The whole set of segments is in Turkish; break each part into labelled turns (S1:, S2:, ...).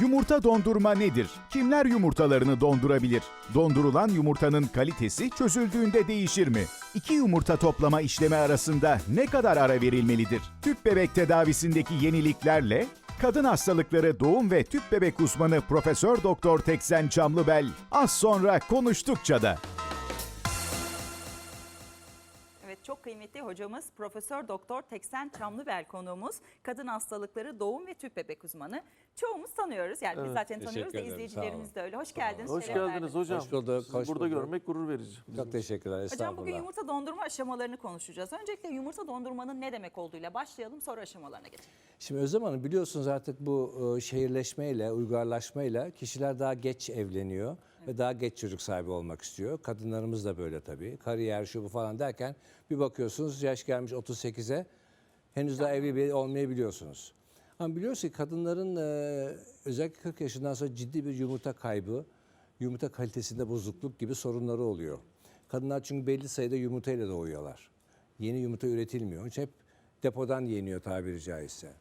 S1: Yumurta dondurma nedir? Kimler yumurtalarını dondurabilir? Dondurulan yumurtanın kalitesi çözüldüğünde değişir mi? İki yumurta toplama işlemi arasında ne kadar ara verilmelidir? Tüp bebek tedavisindeki yeniliklerle Kadın hastalıkları doğum ve tüp bebek uzmanı Profesör Doktor Teksen Çamlıbel az sonra konuştukça da.
S2: Çok kıymetli hocamız Profesör Doktor Teksen Çamlıbel konuğumuz. Kadın hastalıkları doğum ve tüp bebek uzmanı. Çoğumuz tanıyoruz. Yani biz
S3: Evet,
S2: zaten tanıyoruz da
S3: ederim,
S2: izleyicilerimiz de öyle. Hoş geldiniz.
S4: Hoş
S2: şeref
S4: geldiniz
S2: verdiniz.
S4: hocam.
S3: Hoş bulduk,
S4: Sizi
S3: hoş
S4: burada
S3: bulduk.
S4: görmek gurur verici.
S3: Çok teşekkürler.
S2: Hocam
S3: Estağfurullah.
S2: bugün yumurta dondurma aşamalarını konuşacağız. Öncelikle yumurta dondurmanın ne demek olduğuyla başlayalım sonra aşamalarına geçelim.
S3: Şimdi Özlem Hanım biliyorsunuz artık bu e, şehirleşmeyle, uygarlaşmayla kişiler daha geç evleniyor ve daha geç çocuk sahibi olmak istiyor. Kadınlarımız da böyle tabii. Kariyer şu bu falan derken bir bakıyorsunuz yaş gelmiş 38'e henüz daha evli bile olmayabiliyorsunuz. Ama biliyoruz ki kadınların e, özellikle 40 yaşından sonra ciddi bir yumurta kaybı, yumurta kalitesinde bozukluk gibi sorunları oluyor. Kadınlar çünkü belli sayıda yumurtayla doğuyorlar. Yeni yumurta üretilmiyor. İçin hep depodan yeniyor tabiri caizse.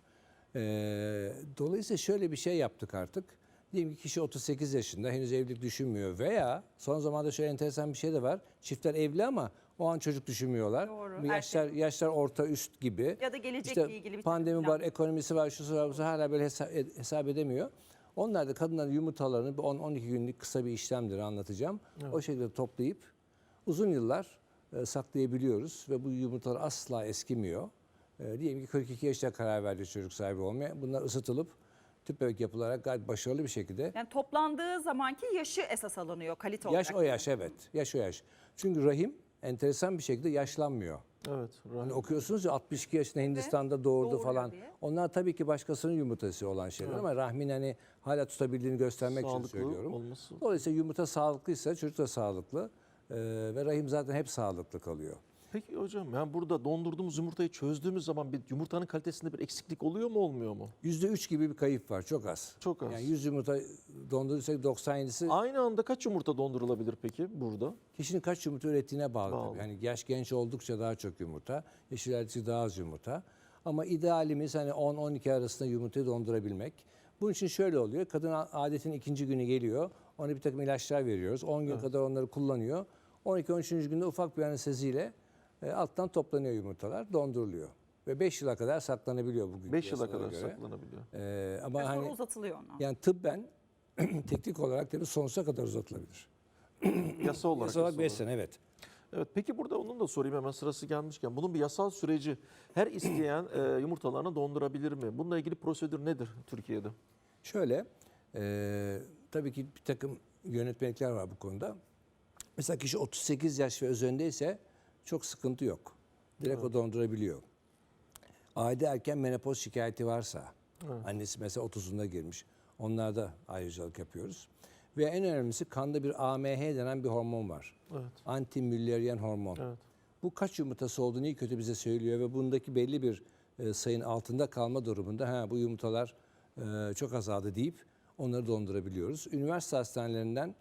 S3: Ee, dolayısıyla şöyle bir şey yaptık artık. Diyelim ki kişi 38 yaşında henüz evlilik düşünmüyor veya son zamanda şöyle enteresan bir şey de var. Çiftler evli ama o an çocuk düşünmüyorlar.
S2: Doğru,
S3: Bu Yaşlar, yaşlar orta üst gibi.
S2: Ya da gelecekle
S3: İşte
S2: ilgili bir
S3: pandemi var, ekonomisi var, şu var, bu var, hala böyle hesap, hesap edemiyor. Onlar da kadınların yumurtalarını 10-12 günlük kısa bir işlemdir anlatacağım. O şekilde toplayıp uzun yıllar e, saklayabiliyoruz ve bu yumurtalar asla eskimiyor. E, diyelim ki 42 yaşta karar verdi çocuk sahibi olmaya. Bunlar ısıtılıp tüp bebek yapılarak gayet başarılı bir şekilde.
S2: Yani toplandığı zamanki yaşı esas alınıyor kalite olarak.
S3: Yaş o yaş evet. Yaş o yaş. Çünkü rahim enteresan bir şekilde yaşlanmıyor.
S4: Evet.
S3: Hani okuyorsunuz ya 62 yaşında Hindistan'da doğurdu
S2: doğuruyor
S3: falan.
S2: diye.
S3: Onlar tabii ki başkasının yumurtası olan şeyler ama rahmin hani hala tutabildiğini göstermek
S4: Sağlıklı
S3: için söylüyorum.
S4: olması.
S3: Dolayısıyla yumurta sağlıklıysa çocuk da sağlıklı Ee, ve rahim zaten hep sağlıklı kalıyor.
S4: Peki hocam yani burada dondurduğumuz yumurtayı çözdüğümüz zaman bir yumurtanın kalitesinde bir eksiklik oluyor mu olmuyor mu?
S3: %3 gibi bir kayıp var çok az.
S4: Çok az.
S3: Yani 100 yumurta dondurursak 97'si
S4: Aynı anda kaç yumurta dondurulabilir peki burada?
S3: kişinin kaç yumurta ürettiğine bağlı,
S4: Bağlı.
S3: tabii. Yani yaş genç oldukça daha çok yumurta, yaş ilerledikçe daha az yumurta. Ama idealimiz hani 10-12 arasında yumurtayı dondurabilmek. Bunun için şöyle oluyor. Kadın adetin ikinci günü geliyor. Ona bir takım ilaçlar veriyoruz. 10 gün kadar onları kullanıyor. 12-13. günde ufak bir anesteziyle e, alttan toplanıyor yumurtalar, donduruluyor. Ve 5 yıla kadar saklanabiliyor bugün.
S4: 5 yıla kadar
S3: göre.
S4: saklanabiliyor.
S3: E, ama
S2: sonra
S3: hani
S2: uzatılıyor onlar.
S3: yani tıbben teknik olarak tabii sonsuza kadar uzatılabilir.
S4: Yasa olarak.
S3: Yasa olarak
S4: yasa
S3: 5 sene evet.
S4: Evet peki burada onun da sorayım hemen sırası gelmişken. Bunun bir yasal süreci her isteyen e, yumurtalarını dondurabilir mi? Bununla ilgili prosedür nedir Türkiye'de?
S3: Şöyle, e, tabii ki bir takım yönetmelikler var bu konuda. Mesela kişi 38 yaş ve üzerindeyse çok sıkıntı yok. Direkt o dondurabiliyor. Aile erken menopoz şikayeti varsa, annesi mesela 30'unda girmiş, onlarda ayrıcalık yapıyoruz. Ve en önemlisi kanda bir AMH denen bir hormon var.
S4: Evet.
S3: Anti-Müllerian hormon.
S4: Evet.
S3: Bu kaç yumurtası olduğunu iyi kötü bize söylüyor ve bundaki belli bir e, sayın altında kalma durumunda ha bu yumurtalar e, çok azaldı deyip onları dondurabiliyoruz. Üniversite hastanelerinden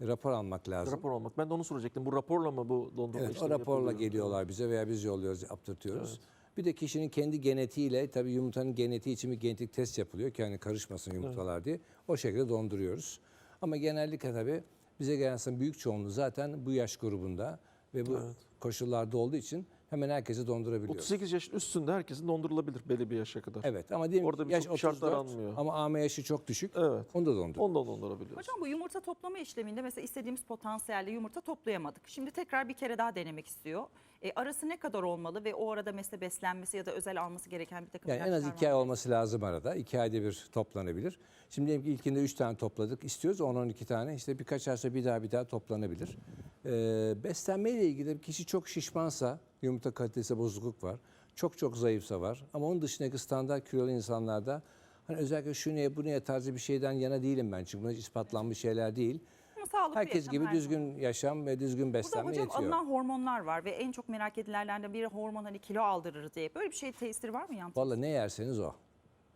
S3: rapor almak lazım.
S4: Rapor olmak. Ben de onu soracaktım. Bu raporla mı bu dondurma
S3: Evet, o
S4: işlemi
S3: raporla
S4: yapılıyor?
S3: geliyorlar bize veya biz yolluyoruz, yaptırtıyoruz. Bir de kişinin kendi genetiğiyle, tabii yumurtanın genetiği için bir genetik test yapılıyor ki hani karışmasın yumurtalar diye. O şekilde donduruyoruz. Ama genellikle tabii bize gelen büyük çoğunluğu zaten bu yaş grubunda ve bu koşullarda olduğu için hemen herkese dondurabiliyoruz.
S4: 38 yaşın üstünde herkesin dondurulabilir belli bir yaşa kadar.
S3: Evet ama diyelim
S4: Orada
S3: ki yaş
S4: birçok şartlar
S3: 34
S4: alınmıyor.
S3: ama AM yaşı çok düşük.
S4: Evet.
S3: Onu da dondur.
S4: Onu da dondurabiliyoruz.
S2: Hocam bu yumurta toplama işleminde mesela istediğimiz potansiyelde yumurta toplayamadık. Şimdi tekrar bir kere daha denemek istiyor. E, arası ne kadar olmalı ve o arada mesela beslenmesi ya da özel alması gereken bir takım
S3: Yani en az iki ay olması lazım arada. İki ayda bir toplanabilir. Şimdi diyelim ki ilkinde üç tane topladık. İstiyoruz 10-12 tane. İşte birkaç ay sonra bir daha bir daha toplanabilir. Ee, beslenmeyle ilgili bir kişi çok şişmansa, yumurta kalitesi bozukluk var. Çok çok zayıfsa var. Ama onun dışındaki standart kilolu insanlarda hani özellikle şu niye bu niye tarzı bir şeyden yana değilim ben. Çünkü bunlar ispatlanmış şeyler değil.
S2: Ama sağlıklı
S3: Herkes
S2: yaşam
S3: gibi
S2: her
S3: düzgün yaşam ve düzgün
S2: Burada
S3: beslenme
S2: hocam
S3: yetiyor.
S2: alınan hormonlar var ve en çok merak edilenlerden biri hormon hani kilo aldırır diye. Böyle bir şey tesiri var mı yan?
S3: Vallahi ne yerseniz o.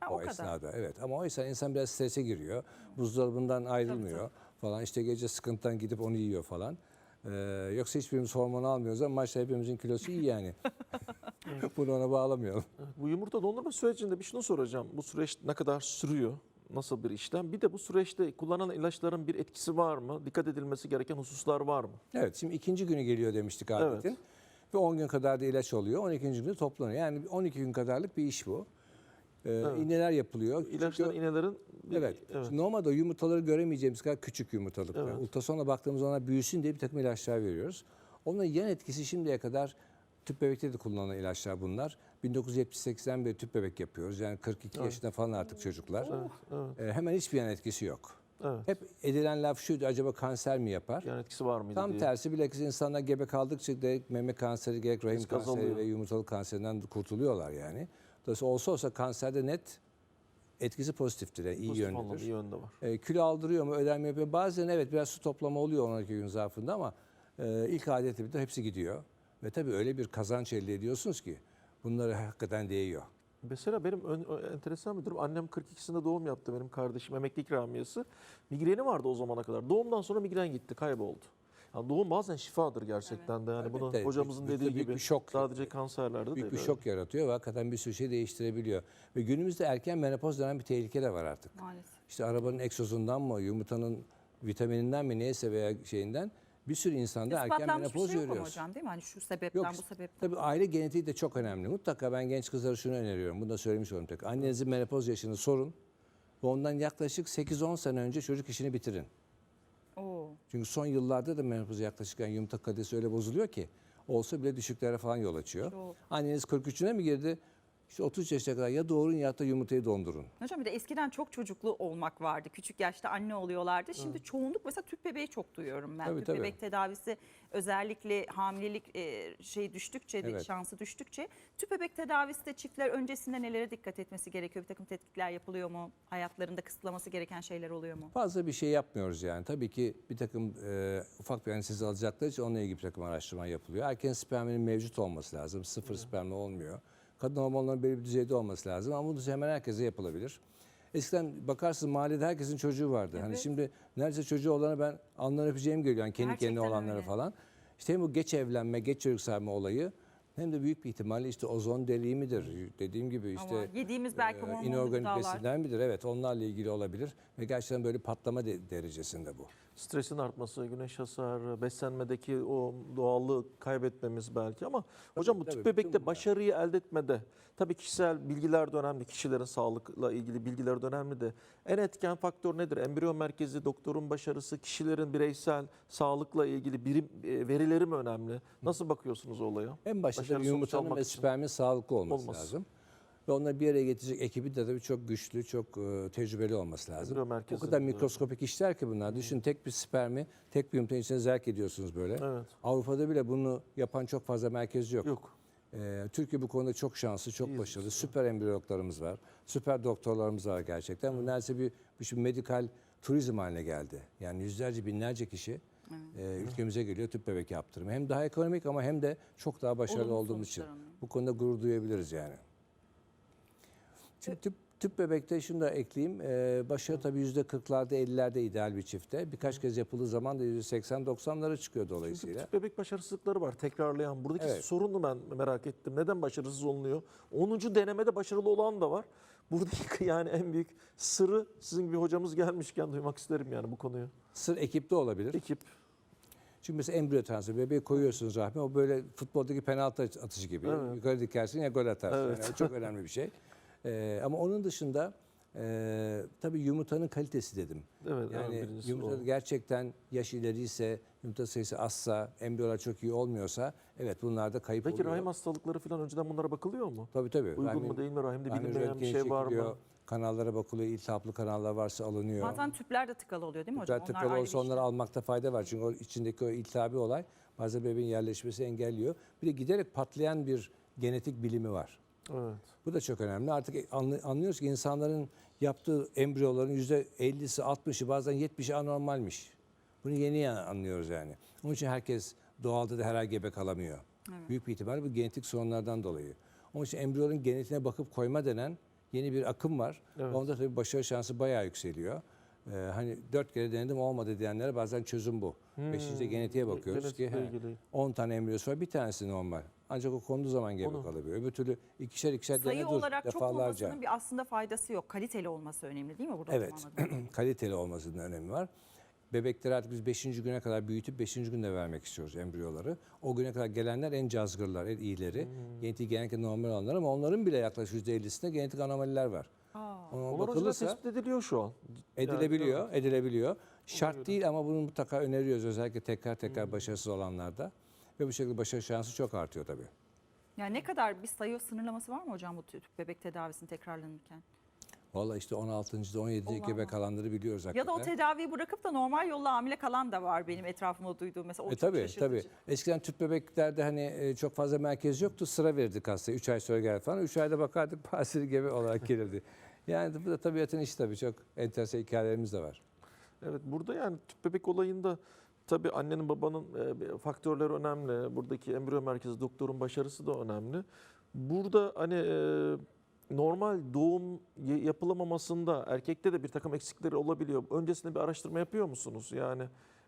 S2: Ha,
S3: o,
S2: o kadar.
S3: esnada evet ama oysa insan biraz strese giriyor. Buzdolabından ayrılmıyor falan işte gece sıkıntıdan gidip onu yiyor falan. Ee, yoksa hiçbirimiz hormon almıyoruz ama maşallah hepimizin kilosu iyi yani. Bunu ona bağlamayalım.
S4: Bu yumurta dondurma sürecinde bir şunu soracağım. Bu süreç ne kadar sürüyor? Nasıl bir işlem? Bir de bu süreçte kullanılan ilaçların bir etkisi var mı? Dikkat edilmesi gereken hususlar var mı?
S3: Evet şimdi ikinci günü geliyor demiştik adetin.
S4: Evet.
S3: Ve 10 gün kadar da ilaç oluyor. 12. günde toplanıyor. Yani 12 gün kadarlık bir iş bu. Ee, İğneler yapılıyor.
S4: İlaçların,
S3: Çünkü-
S4: iğnelerin bir-
S3: Evet. Şimdi normalde yumurtaları göremeyeceğimiz kadar küçük yumurtalıklar.
S4: Evet.
S3: Ultrasonla baktığımız zaman büyüsün diye bir takım ilaçlar veriyoruz. Onların yan etkisi şimdiye kadar tüp bebekte de kullanılan ilaçlar bunlar. 1978'den beri tüp bebek yapıyoruz. Yani 42 yaşında falan artık çocuklar. Ee, hemen hiçbir yan etkisi yok.
S4: Evet.
S3: Hep edilen laf şuydu acaba kanser mi yapar?
S4: Yani etkisi var mıydı
S3: Tam
S4: diye.
S3: tersi bilakis insanlar gebe kaldıkça gerek meme kanseri gerek rahim
S4: Risk
S3: kanseri
S4: azalıyor.
S3: ve yumurtalık kanserinden kurtuluyorlar yani. Dolayısıyla olsa olsa kanserde net etkisi pozitiftir. Yani iyi
S4: Pozitif anlamda iyi yönde var.
S3: E, kilo aldırıyor mu, ödem yapıyor. Bazen evet biraz su toplama oluyor 12 gün zarfında ama e, ilk adeti bir hepsi gidiyor. Ve tabii öyle bir kazanç elde ediyorsunuz ki bunları hakikaten değiyor.
S4: Mesela benim ön- enteresan bir durum. Annem 42'sinde doğum yaptı benim kardeşim. Emekli ikramiyesi. Migreni vardı o zamana kadar. Doğumdan sonra migren gitti, kayboldu. Yani doğum bazen şifadır gerçekten de. Yani bunu hocamızın
S3: Büyük-
S4: dediği
S3: büyük
S4: gibi
S3: bir şok.
S4: sadece kanserlerde
S3: Büyük bir
S4: değil.
S3: şok yaratıyor ve hakikaten bir sürü şey değiştirebiliyor. Ve günümüzde erken menopoz denen bir tehlike de var artık.
S2: Maalesef.
S3: İşte arabanın egzozundan mı, yumurtanın vitamininden mi neyse veya şeyinden bir sürü insanda erken
S2: İspatlanmış bir
S3: menopoz
S2: şey yok ama
S3: görüyoruz.
S2: hocam değil mi? Hani şu sebepten
S3: Yok,
S2: bu sebepten.
S3: tabii aile genetiği de çok önemli. Mutlaka ben genç kızlara şunu öneriyorum. Bunu da söylemiş olayım tekrar. Annenizin menopoz yaşını sorun. Ve ondan yaklaşık 8-10 sene önce çocuk işini bitirin.
S2: Oo.
S3: Çünkü son yıllarda da menopoza yaklaşırken yumurta kalitesi öyle bozuluyor ki olsa bile düşüklere falan yol açıyor.
S2: Çok.
S3: Anneniz 43'üne mi girdi? İşte 30 yaşına kadar ya doğurun ya da yumurtayı dondurun.
S2: Hocam bir de eskiden çok çocuklu olmak vardı. Küçük yaşta anne oluyorlardı. Şimdi çoğunluk mesela tüp bebeği çok duyuyorum ben.
S3: Tabii,
S2: tüp
S3: tabii.
S2: bebek tedavisi özellikle hamilelik e, şey düştükçe,
S3: Evet.
S2: şansı düştükçe tüp bebek tedavisi de çiftler öncesinde nelere dikkat etmesi gerekiyor? Bir takım tetkikler yapılıyor mu? Hayatlarında kısıtlaması gereken şeyler oluyor mu?
S3: Fazla bir şey yapmıyoruz yani. Tabii ki bir takım e, ufak bir anestezi alacakları için onunla ilgili bir takım araştırma yapılıyor. Erken sperminin mevcut olması lazım. Sıfır spermle olmuyor. Kadın hormonlarının belli bir düzeyde olması lazım ama bu hemen herkese yapılabilir. Eskiden bakarsın mahallede herkesin çocuğu vardı. Hani
S2: Evet.
S3: şimdi neredeyse çocuğu olana ben alnından öpeceğim geliyor. Yani kendi kendine
S2: Gerçekten
S3: olanlara
S2: öyle.
S3: falan. İşte hem bu geç evlenme, geç çocuk sahibi olayı hem de büyük bir ihtimalle işte ozon deliği midir? Dediğim gibi işte
S2: Ama yediğimiz belki
S3: e, inorganik besinler midir? Evet onlarla ilgili olabilir. Ve gerçekten böyle patlama de- derecesinde bu.
S4: Stresin artması, güneş hasarı, beslenmedeki o doğallığı kaybetmemiz belki ama hocam bu
S3: tabii,
S4: tüp bebekte başarıyı elde etmede tabii kişisel bilgiler de önemli, kişilerin sağlıkla ilgili bilgiler de önemli de en etken faktör nedir? Embriyo merkezi, doktorun başarısı, kişilerin bireysel sağlıkla ilgili birim e, verileri mi önemli? Nasıl bakıyorsunuz olaya?
S3: En başta tabii yumurtanın ve spermin sağlıklı olması
S4: Olması.
S3: lazım. Ve onları bir araya getirecek ekibi de tabii çok güçlü, çok e, tecrübeli olması lazım. O kadar mikroskopik işler ki bunlar. Düşün tek bir spermi, tek bir yumurtanın içine zerk ediyorsunuz böyle.
S4: Evet.
S3: Avrupa'da bile bunu yapan çok fazla merkez yok.
S4: Yok.
S3: Ee, Türkiye bu konuda çok şanslı, çok başarılı. Süper embriyologlarımız var. Süper doktorlarımız var gerçekten. Bu neredeyse bir, bir şu medikal turizm haline geldi. Yani yüzlerce, binlerce kişi e, ülkemize geliyor tüp bebek yaptırmaya. Hem daha ekonomik ama hem de çok daha başarılı
S2: Olumlu
S3: olduğumuz için. Bu konuda gurur duyabiliriz yani. Şimdi tüp, tüp bebekte şunu da ekleyeyim. Ee, başarı tabii yüzde 40'larda 50'lerde ideal bir çifte. Birkaç kez yapıldığı zaman da yüzde 80-90'lara çıkıyor
S4: Çünkü
S3: dolayısıyla.
S4: tüp bebek başarısızlıkları var tekrarlayan. Buradaki
S3: Evet.
S4: sorunu ben merak ettim. Neden başarısız olunuyor? 10. denemede başarılı olan da var. Buradaki yani en büyük sırrı sizin gibi hocamız gelmişken duymak isterim yani bu konuyu.
S3: Sır ekipte olabilir.
S4: Ekip.
S3: Çünkü mesela embriyo transferi bebeği koyuyorsunuz rahme o böyle futboldaki penaltı atışı gibi. Yukarı dikersin ya gol atarsın.
S4: Evet.
S3: Yani çok önemli bir şey. Ee, ama onun dışında e, tabii yumurtanın kalitesi dedim.
S4: Evet,
S3: Yani
S4: evet,
S3: yumurta
S4: o.
S3: gerçekten yaş ileriyse, yumurta sayısı azsa, embriyolar çok iyi olmuyorsa evet bunlarda kayıp
S4: Peki
S3: oluyor.
S4: rahim hastalıkları falan önceden bunlara bakılıyor mu?
S3: Tabii tabii.
S4: Uygun
S3: Rahmin-
S4: mu değil mi? Rahimde bilinmeyen bir şey var mı?
S3: Kanallara bakılıyor, iltihaplı kanallar varsa alınıyor.
S2: Bazen tüpler de tıkalı oluyor değil mi hocam?
S3: Güzel tıkalı olsa onları
S2: işlem.
S3: almakta fayda var. Çünkü o içindeki o iltihabi olay bazen bebeğin yerleşmesi engelliyor. Bir de giderek patlayan bir genetik bilimi var.
S4: Evet.
S3: Bu da çok önemli. Artık anlı- anlıyoruz ki insanların yaptığı embriyoların %50'si, 60'ı bazen 70'i anormalmiş. Bunu yeni anlıyoruz yani. Onun için herkes doğalda da her ay gebe kalamıyor. Büyük bir ihtimal bu genetik sorunlardan dolayı. Onun için embriyonun genetiğine bakıp koyma denen yeni bir akım var.
S4: Evet.
S3: Onda tabii başarı şansı bayağı yükseliyor. Ee, hani dört kere denedim olmadı diyenlere bazen çözüm bu. Beşinci genetiğe bakıyoruz ki
S4: Genetikle
S3: he,
S4: ilgili.
S3: 10 tane embriyosu var bir tanesi normal. Ancak o konduğu zaman gebe
S4: Onu-
S3: kalabiliyor. Öbür türlü ikişer ikişer
S2: Sayı
S3: dene dur
S2: olarak çok
S3: defalarca.
S2: olmasının bir aslında faydası yok. Kaliteli olması önemli değil mi burada?
S3: Evet, kaliteli olmasının önemi var. Bebekleri artık biz 5. güne kadar büyütüp 5. günde vermek istiyoruz embriyoları. O güne kadar gelenler en cazgırlar, en iyileri.
S2: Hmm.
S3: Genetik genellikle normal olanlar ama onların bile yaklaşık %50'sinde genetik anomaliler var.
S2: Aa.
S3: Ona bakılırsa
S4: tespit ediliyor şu an.
S3: edilebiliyor,
S4: Yani,
S3: edilebiliyor. Şart değil ama bunu mutlaka öneriyoruz özellikle tekrar tekrar başarısız olanlarda. Ve bu şekilde başarı şansı çok artıyor tabii.
S2: Yani ne kadar bir sayı sınırlaması var mı hocam bu tüp bebek tedavisini tekrarlanırken?
S3: Vallahi işte 16. 17.
S2: Allah
S3: gebe kalanları biliyoruz
S2: Ya
S3: hakikaten.
S2: da o tedaviyi bırakıp da normal yolla hamile kalan da var benim etrafımda duyduğum mesela. O
S3: E tabii
S2: şaşırtıcı.
S3: tabii. Eskiden tüp bebeklerde hani e, çok fazla merkez yoktu. Sıra verirdik hastaya. 3 ay sonra geldi falan. 3 ayda bakardık pasili gebe olarak gelirdi. Yani bu da tabiatın işi tabii. Çok enteresan hikayelerimiz de var.
S4: Evet burada yani tüp bebek olayında tabii annenin babanın e, faktörleri önemli. Buradaki embriyo merkezi doktorun başarısı da önemli. Burada hani e, normal doğum yapılamamasında erkekte de bir takım eksikleri olabiliyor. Öncesinde bir araştırma yapıyor musunuz? Yani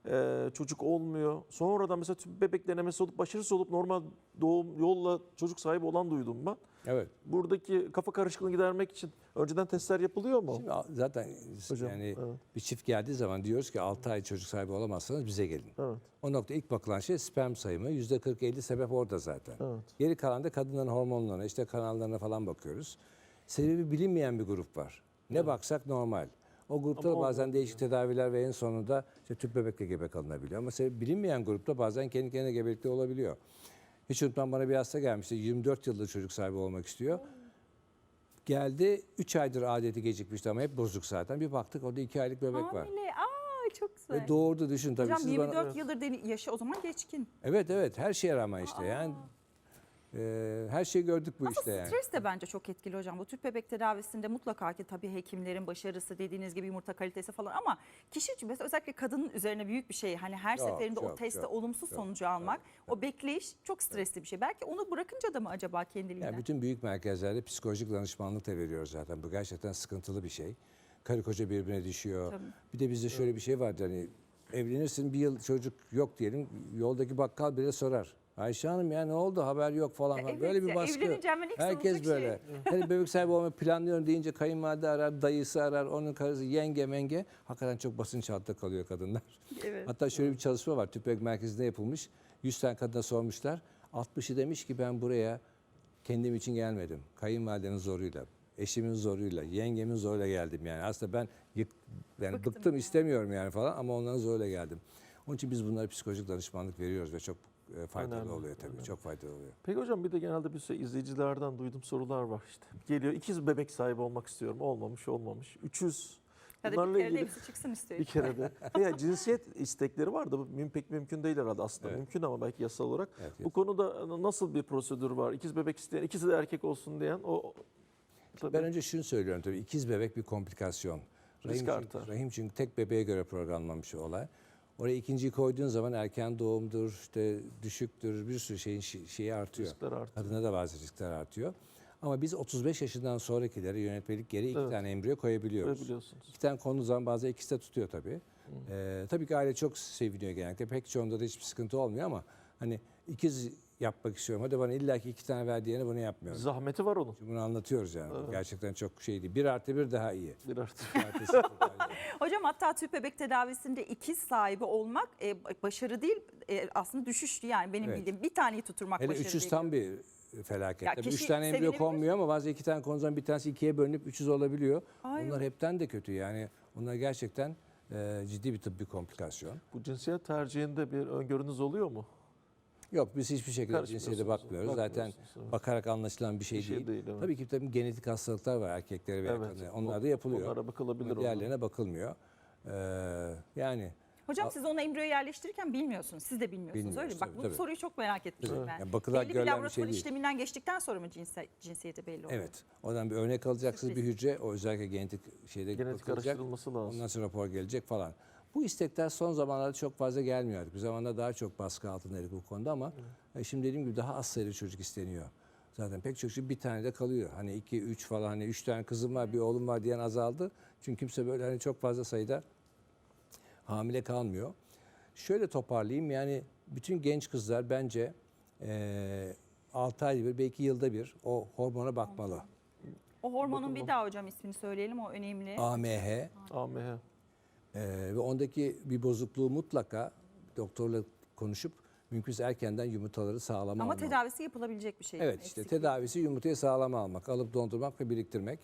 S4: e, çocuk olmuyor. Sonradan mesela tüp bebek denemesi olup başarısız olup normal doğum yolla çocuk sahibi olan duydum ben.
S3: Evet.
S4: Buradaki kafa karışıklığını gidermek için önceden testler yapılıyor mu?
S3: Şimdi zaten
S4: Hocam,
S3: yani
S4: evet.
S3: bir çift geldiği zaman diyoruz ki 6 ay çocuk sahibi olamazsanız bize gelin.
S4: Evet,
S3: O nokta ilk bakılan şey sperm sayımı. %40-50 sebep orada zaten.
S4: evet.
S3: Geri kalan da kadınların hormonlarına, işte kanallarına falan bakıyoruz. Sebebi bilinmeyen bir grup var. Ne baksak normal. O grupta
S4: Ama
S3: bazen değişik tedaviler ve en sonunda işte tüp bebekle gebe kalınabiliyor. Ama bilinmeyen grupta bazen kendi kendine gebelikte olabiliyor. Hiç unutmam bana bir hasta gelmişti. 24 yıldır çocuk sahibi olmak istiyor. Geldi 3 aydır adeti gecikmişti ama hep bozuk zaten. Bir baktık orada 2 aylık bebek var.
S2: Hamile. Aa çok güzel.
S3: Ve doğurdu düşün tabii.
S2: Hocam
S3: Siz
S2: 24
S3: bana-
S2: yıldır deni- yaşı o zaman geçkin.
S3: Evet evet her şeye rağmen işte yani e, her şeyi gördük bu
S2: Aslında
S3: işte yani.
S2: stres de bence çok etkili hocam. Bu tüp bebek tedavisinde mutlaka ki tabii hekimlerin başarısı dediğiniz gibi yumurta kalitesi falan ama kişi için mesela özellikle kadının üzerine büyük bir şey. Hani her
S3: Çok,
S2: seferinde o
S3: çok,
S2: testte
S3: çok,
S2: olumsuz
S3: çok,
S2: sonucu almak, o bekleyiş çok stresli bir şey. Belki onu bırakınca da mı acaba kendiliğinden?
S3: Yani bütün büyük merkezlerde psikolojik danışmanlık da veriyoruz zaten. Bu gerçekten sıkıntılı bir şey. Karı koca birbirine düşüyor.
S2: Tabii.
S3: Bir de bizde şöyle bir şey var hani evlenirsin bir yıl çocuk yok diyelim yoldaki bakkal bile sorar. Ayşe Hanım ya ne oldu haber yok falan.
S2: Ya evet
S3: böyle bir baskı. Herkes böyle.
S2: şey.
S3: Hani bebek sahibi olmayı planlıyorum deyince kayınvalide arar, dayısı arar, onun karısı yenge menge. Hakikaten çok basınç altında kalıyor kadınlar.
S2: Evet.
S3: Hatta şöyle bir çalışma var. TÜPEK merkezinde yapılmış. 100 tane kadına sormuşlar. 60'ı demiş ki ben buraya kendim için gelmedim. Kayınvalidenin zoruyla, eşimin zoruyla, yengemin zoruyla geldim yani. Aslında ben yık, yani
S2: Bıktım
S3: bıktım,
S2: ya.
S3: istemiyorum yani falan ama onların zoruyla geldim. Onun için biz bunlara psikolojik danışmanlık veriyoruz ve çok faydalı
S4: Önemli,
S3: oluyor tabii.
S4: önemli.
S3: Çok faydalı oluyor.
S4: Peki hocam bir de genelde bir şey izleyicilerden duyduğum sorular var işte. Geliyor ikiz bebek sahibi olmak istiyorum. Olmamış olmamış. 300.
S2: Ya da bir
S4: Bunlarla
S2: kere de
S4: ilgili
S2: hepsi çıksın istiyor.
S4: bir kere de. Ya cinsiyet istekleri var da bu pek mümkün değil herhalde aslında.
S3: Evet.
S4: Mümkün ama belki yasal olarak.
S3: Evet,
S4: Bu konuda nasıl bir prosedür var? İkiz bebek isteyen, ikisi de erkek olsun diyen o tabii.
S3: Ben önce şunu söylüyorum tabii. ikiz bebek bir komplikasyon.
S4: Risk
S3: çünkü,
S4: artar.
S3: rahim çünkü tek bebeğe göre programlanmış olay. Oraya ikinciyi koyduğun zaman erken doğumdur, işte düşüktür, bir sürü şeyin şeyi artıyor.
S4: riskler artıyor.
S3: Kadına da bazı riskler artıyor. Ama biz 35 yaşından sonrakilere yönetmelik geri iki
S4: Evet.
S3: tane embriyo koyabiliyoruz.
S4: Böyle biliyorsunuz.
S3: İki tane konduğu zaman bazen ikisi de tutuyor tabii. Ee, tabii ki aile çok seviniyor genellikle. Pek çoğunda da hiçbir sıkıntı olmuyor ama hani ikiz yapmak istiyorum. Hadi bana illaki iki tane ver diyene bunu yapmıyorum.
S4: Zahmeti var onun.
S3: Bunu anlatıyoruz yani. Gerçekten çok şey değil. Bir artı bir daha iyi.
S4: Bir artık.
S3: Bir artı sıfır.
S2: Hocam hatta tüp bebek tedavisinde ikiz sahibi olmak e, başarı değil e, aslında düşüştü yani benim
S3: Evet.
S2: bildiğim. Bir taneyi tutturmak
S3: Hele
S2: başarı
S3: 300
S2: değil.
S3: tam bir felaket.
S2: Ya
S3: Tabii
S2: kişi
S3: üç tane embriyo
S2: sevinebilir.
S3: konmuyor ama bazen iki tane konduğu zaman bir tanesi ikiye bölünüp 300 olabiliyor.
S2: Ay
S3: Onlar
S2: yok.
S3: hepten de kötü yani. Onlar gerçekten e, ciddi bir tıbbi komplikasyon.
S4: Bu cinsiyet tercihinde bir öngörünüz oluyor mu?
S3: Yok biz hiçbir şekilde cinsiyete bakmıyoruz. Zaten
S4: evet.
S3: bakarak anlaşılan bir şey,
S4: Bir şey
S3: değil.
S4: değil, evet.
S3: Tabii ki tabii genetik hastalıklar var erkeklere ve
S4: Evet,
S3: kadınlara. Onlar da yapılıyor.
S4: onlara bakılabilir.
S3: Diğerlerine bakılmıyor. Ee, yani
S2: Hocam siz onu embriyo yerleştirirken bilmiyorsunuz. Siz de bilmiyorsunuz öyle
S3: Bilmiyoruz,
S2: mi? Bak
S3: tabii,
S2: bu
S3: tabii.
S2: soruyu çok merak etmiştim
S3: Evet.
S2: ben.
S3: Yani bakılarak
S2: Belli bir laboratuvar
S3: şey değil.
S2: işleminden geçtikten sonra mı cinse, cinsiyeti belli oluyor?
S3: evet. Oradan bir örnek alacaksınız
S2: Sürpriz.
S3: bir hücre. O özellikle genetik şeyde
S4: Genetik
S3: bakılacak.
S4: araştırılması lazım.
S3: Ondan sonra rapor gelecek falan. Bu istekler son zamanlarda çok fazla gelmiyor artık. Bir zamanda daha çok baskı altındaydık bu konuda ama e, şimdi dediğim gibi daha az sayıda çocuk isteniyor. Zaten pek çok çocuk bir tane de kalıyor. Hani iki, üç falan hani üç tane kızım var bir oğlum var diyen azaldı. Çünkü kimse böyle hani çok fazla sayıda hamile kalmıyor. Şöyle toparlayayım yani bütün genç kızlar bence eee 6 ayda bir belki yılda bir o hormona bakmalı.
S2: O hormonun bir daha hocam ismini söyleyelim o önemli.
S3: AMH
S4: AMH.
S3: Ee, ve ondaki bir bozukluğu mutlaka doktorla konuşup mümkünse erkenden yumurtaları sağlama
S2: Ama
S3: almak.
S2: tedavisi yapılabilecek bir şey.
S3: Evet işte
S2: Eksikliği.
S3: tedavisi yumurtayı sağlama almak, alıp dondurmak ve biriktirmek.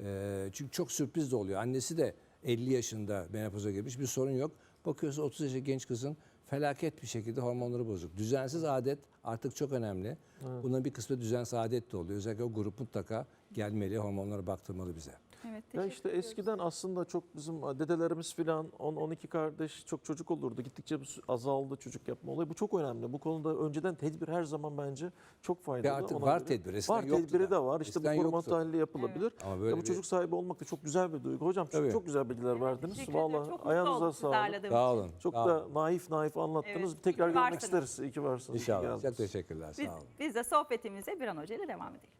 S3: Ee, çünkü çok sürpriz de oluyor. Annesi de 50 yaşında menopoza girmiş bir sorun yok. Bakıyorsa 30 yaşındaki genç kızın felaket bir şekilde hormonları bozuk. Düzensiz adet artık çok önemli. Bunun bir kısmı düzensiz adet de oluyor. Özellikle o grup mutlaka gelmeli, hormonlara baktırmalı bize.
S2: Evet,
S4: Ya işte
S2: ediyoruz.
S4: eskiden aslında çok bizim dedelerimiz filan 10-12 kardeş çok çocuk olurdu. Gittikçe bu azaldı çocuk yapma olayı. Bu çok önemli. Bu konuda önceden tedbir her zaman bence çok faydalı.
S3: artık
S4: Ona
S3: var
S4: göre-
S3: tedbir. Eskiden
S4: Var tedbiri
S3: da.
S4: de var. İşte
S3: Eskiden
S4: bu
S3: yoktu.
S4: tahlili yapılabilir.
S3: Ama
S4: Ya
S3: böyle
S4: bu
S3: bir-
S4: çocuk sahibi olmak da çok güzel bir duygu. Hocam çok,
S3: Tabii.
S4: çok güzel bilgiler verdiniz. Vallahi
S2: Çok mutlu
S4: ayağınıza sağlık.
S3: Sağ olun.
S4: Çok
S3: sağ
S4: da
S3: olun.
S4: naif naif anlattınız.
S2: Evet,
S4: Tekrar görmek
S2: varsınız.
S4: isteriz. İyi ki varsınız.
S3: İnşallah. Çok teşekkürler. Sağ
S2: Biz,
S3: olun.
S2: biz de sohbetimize bir an ile devam edelim.